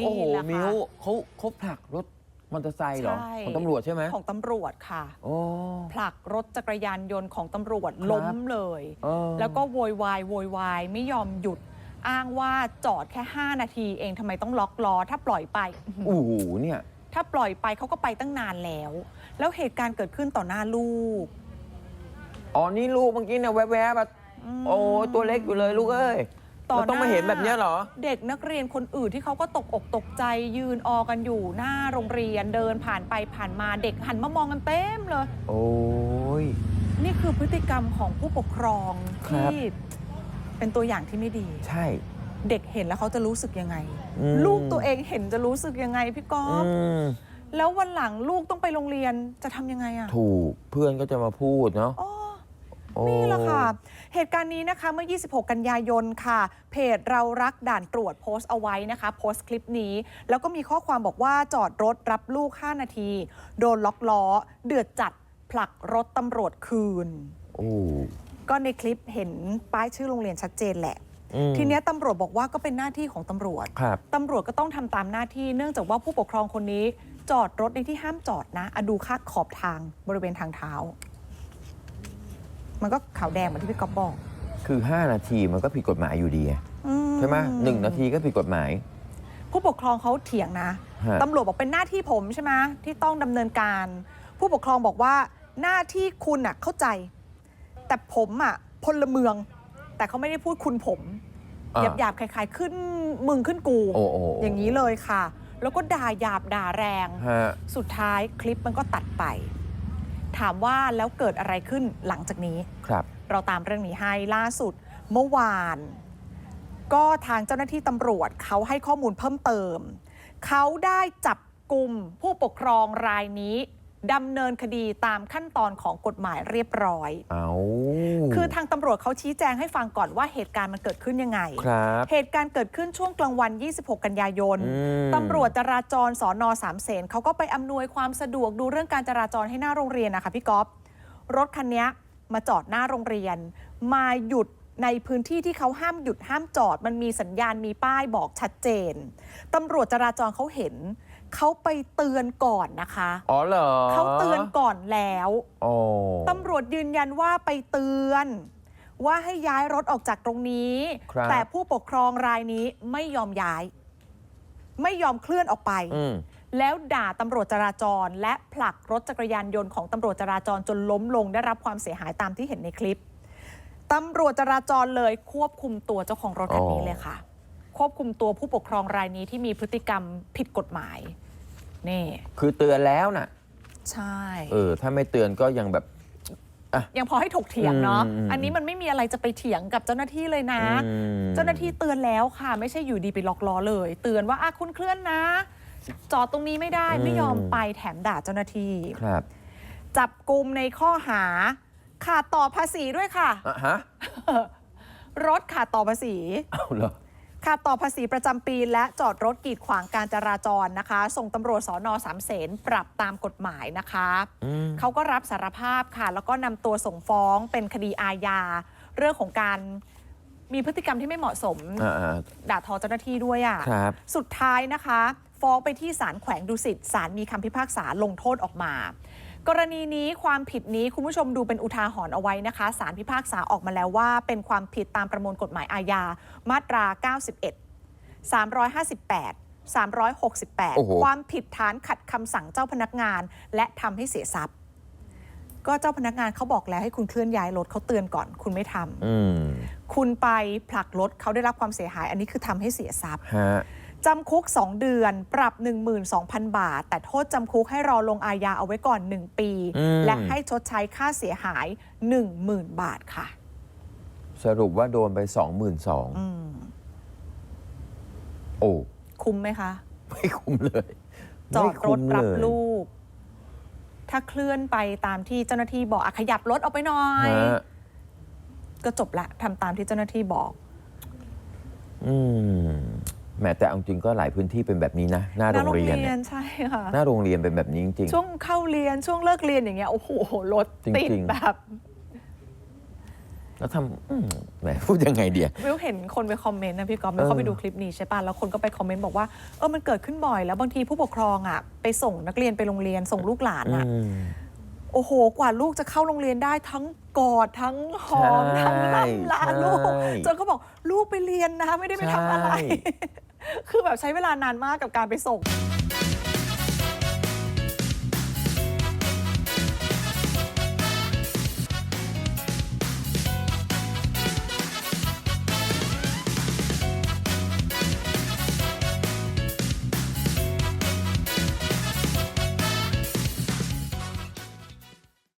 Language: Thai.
นี่โอ้โหแหละมิค่ะวเขาเขาผลักรถมอเตอร์ไซค์เหรอ ใช่ของตำรวจใช่ไหมของตำรวจค่ะ โอ้ ผลักรถจักรยานยนต์ของตำรวจครับ ล้มเลย เออแล้วก็โวยวายโวยวายไม่ยอมหยุด อ้างว่าจอดแค่ 5 นาทีเองทำไมต้องล็อกล้อ ถ้าปล่อยไป โอ้โหเนี่ย ถ้าปล่อยไปเขาก็ไปตั้งนานแล้ว แล้วเหตุการณ์เกิดขึ้นต่อหน้าลูกอ๋อ นี่ลูกเมื่อกี้เนี่ยแวบๆแบบโอ้ตัวเล็กอยู่เลยลูกเอ้ย ต่อเราต้องมาเห็นแบบเนี้ยเหรอ เด็กนักเรียนคนอื่นที่เขาก็ตกอกตกใจยืนออกันอยู่หน้าโรงเรียนเดินผ่านไปผ่านมาเด็กหันมามองกันเต็มเลย โอ้ย นี่คือพฤติกรรมของผู้ปกครองครับ ที่เป็นตัวอย่างที่ไม่ดี ใช่ เด็กเห็นแล้วเขาจะรู้สึกยังไง อืม ลูกตัวเองเห็นจะรู้สึกยังไงพี่ก๊อฟอืมแล้ววันหลังลูกต้องไปโรงเรียนจะทำยังไงอะถูกเพื่อนก็จะมาพูดเนาะ อ๋อโอ้ นี่แหละค่ะ เหตุการณ์นี้นะคะเมื่อ 26 กันยายนค่ะ เพจเรารักด่านตรวจโพสต์เอาไว้นะคะ โพสต์คลิปนี้ แล้วก็มีข้อความบอกว่าจอดรถรับลูก 5 นาที โดนล็อกล้อ เดือดจัดผลักรถตำรวจคืน โอ้ก็ในคลิปเห็นป้ายชื่อโรงเรียนชัดเจนแหละ อืม ทีเนี้ยตำรวจบอกว่าก็เป็นหน้าที่ของตำรวจ ครับ ตำรวจก็ต้องทำตามหน้าที่เนื่องจากว่าผู้ปกครองคนนี้ จอดรถในที่ห้ามจอดนะอะดูค่าขอบทางบริเวณทางเท้า มันก็ขาวแดงเหมือนที่พี่ก๊อฟบอกคือ 5 นาทีมันก็ผิดกฎหมายอยู่ดีไงอืใช่ไหมหนึ่งนาทีก็ผิดกฎหมาย ผู้ปกครองเขาเถียงนะฮะ ตำรวจบอกเป็นหน้าที่ผมใช่ไหมที่ต้องดำเนินการ ผู้ปกครองบอกว่าหน้าที่คุณน่ะเข้าใจ แต่ผมอะพลเมือง แต่เขาไม่ได้พูดคุณผมอ่าหยาบหยาบๆคล้ายๆ ขึ้นมึงขึ้นกู โอ้โอ้โอย่างนี้เลยค่ะ แล้วก็ด่าหยาบด่าแรง ฮะ สุดท้ายคลิปมันก็ตัดไป ถามว่าแล้วเกิดอะไรขึ้นหลังจากนี้ครับ เราตามเรื่องนี้ให้ล่าสุดเมื่อวาน ก็ทางเจ้าหน้าที่ตำรวจเขาให้ข้อมูลเพิ่มเติม เขาได้จับกลุ่มผู้ปกครองรายนี้ ดำเนินคดีตามขั้นตอนของกฎหมายเรียบร้อย เอาคือทางตำรวจเขาชี้แจงให้ฟังก่อนว่าเหตุการณ์มันเกิดขึ้นยังไง ครับ เหตุการณ์เกิดขึ้นช่วงกลางวัน 26 กันยายน อืม ตำรวจจราจรสอนอสามเสนเขาก็ไปอำนวยความสะดวกดูเรื่องการจราจรให้หน้าโรงเรียนนะคะพี่ก๊อฟ รถคันนี้มาจอดหน้าโรงเรียน มาหยุดในพื้นที่ที่เขาห้ามหยุดห้ามจอด มันมีสัญญาณมีป้ายบอกชัดเจน ตำรวจจราจรเขาเห็น เขาไปเตือนก่อนนะคะ อ๋อเหรอเขาเตือนก่อนแล้วโอ้ตำรวจยืนยันว่าไปเตือน ว่าให้ย้ายรถออกจากตรงนี้ ครับแต่ผู้ปกครองรายนี้ไม่ยอมย้าย ไม่ยอมเคลื่อนออกไป อืมแล้วด่าตำรวจจราจร และผลักรถจักรยานยนต์ของตำรวจจราจรจนล้มลงได้รับความเสียหายตามที่เห็นในคลิปตำรวจจราจรเลยควบคุมตัวเจ้าของรถคันนี้อ๋อเลยค่ะ ควบคุมตัวผู้ปกครองรายนี้ที่มีพฤติกรรมผิดกฎหมาย นี่ คือเตือนแล้วน่ะ ใช่ เออ ถ้าไม่เตือนก็ยังแบบ ยังพอให้ถกเถียงเนาะอืมอืมอันนี้มันไม่มีอะไรจะไปเถียงกับเจ้าหน้าที่เลยนะ อืม เจ้าหน้าที่เตือนแล้วค่ะ ไม่ใช่อยู่ดีไปล็อกล้อเลย เตือนว่าอะคุณเคลื่อนนะ จอดตรงนี้ไม่ได้ไม่ยอมไปแถมด่าเจ้าหน้าที่ ครับจับกลุ่มในข้อหาขาดต่อภาษีด้วยค่ะ อะฮะรถขาดต่อภาษี เอาเหรอ ขาดต่อภาษีประจำปีและจอดรถกีดขวางการจราจรนะคะ ส่งตำรวจสอนอสามเสนปรับตามกฎหมายนะคะอืมเขาก็รับสารภาพค่ะ แล้วก็นำตัวส่งฟ้องเป็นคดีอาญา เรื่องของการมีพฤติกรรมที่ไม่เหมาะสมอ่าอ่าด่าทอเจ้าหน้าที่ด้วยอะครับสุดท้ายนะคะ ฟ้องไปที่ศาลแขวงดุสิตศาลมีคำพิพากษาลงโทษออกมา กรณีนี้ความผิดนี้คุณผู้ชมดูเป็นอุทาหรณ์เอาไว้นะคะศาลพิพากษาออกมาแล้วว่า เป็นความผิดตามประมวลกฎหมายอาญามาตรา 91 358 368โอ้โหความผิดฐานขัดคำสั่งเจ้าพนักงาน และทำให้เสียทรัพย์ ก็เจ้าพนักงานเขาบอกแล้วให้คุณเคลื่อนย้ายรถเขาเตือนก่อน คุณไม่ทำอืมคุณไปผลักรถเขาได้รับความเสียหาย อันนี้คือทำให้เสียทรัพย์ฮะ จำคุก 2 เดือน ปรับ 12,000 บาท แต่โทษจำคุกให้รอลงอาญาเอาไว้ก่อน 1 ปีอืมและให้ชดใช้ค่าเสียหาย 10,000 บาทค่ะ สรุปว่าโดนไปสองหมื่นสองอืมโอ้คุ้มไหมคะ ไม่คุ้มเลยจอไม่ดรคุ้ถมรับเลยลูก ถ้าเคลื่อนไปตามที่เจ้าหน้าที่บอกอะขยับรถออกไปหน่อยฮะก็จบละทำตามที่เจ้าหน้าที่บอก อืม แหมแต่เอาจริงก็หลายพื้นที่เป็นแบบนี้นะ หน้าโรงเรียนเนี่ยใช่ค่ะหน้าโรงเรียนเป็นแบบนี้จริง ช่วงเข้าเรียนช่วงเลิกเรียนอย่างเงี้ยโอ้โหรถติดจริงๆ แบบแล้วทำอืมแหมพูดยังไงเดีย วิวเห็นคนไปคอมเมนต์นะพี่ก๊อฟวิวเข้าไปดูคลิปนี้ใช่ป่ะ แล้วคนก็ไปคอมเมนต์บอกว่าเออมันเกิดขึ้นบ่อย แล้วบางทีผู้ปกครองอะไปส่งนักเรียนไปโรงเรียนส่งลูกหลานอะอืมโอ้โห กว่าลูกจะเข้าโรงเรียนได้ทั้งกอดทั้งหอม ใช่ทั้งล่ำลาลูก ใช่ จนเขาบอกลูกไปเรียนนะ ไม่ได้ไปทำอะไร ใช่ คือแบบใช้เวลานานมากกับการไปส่ง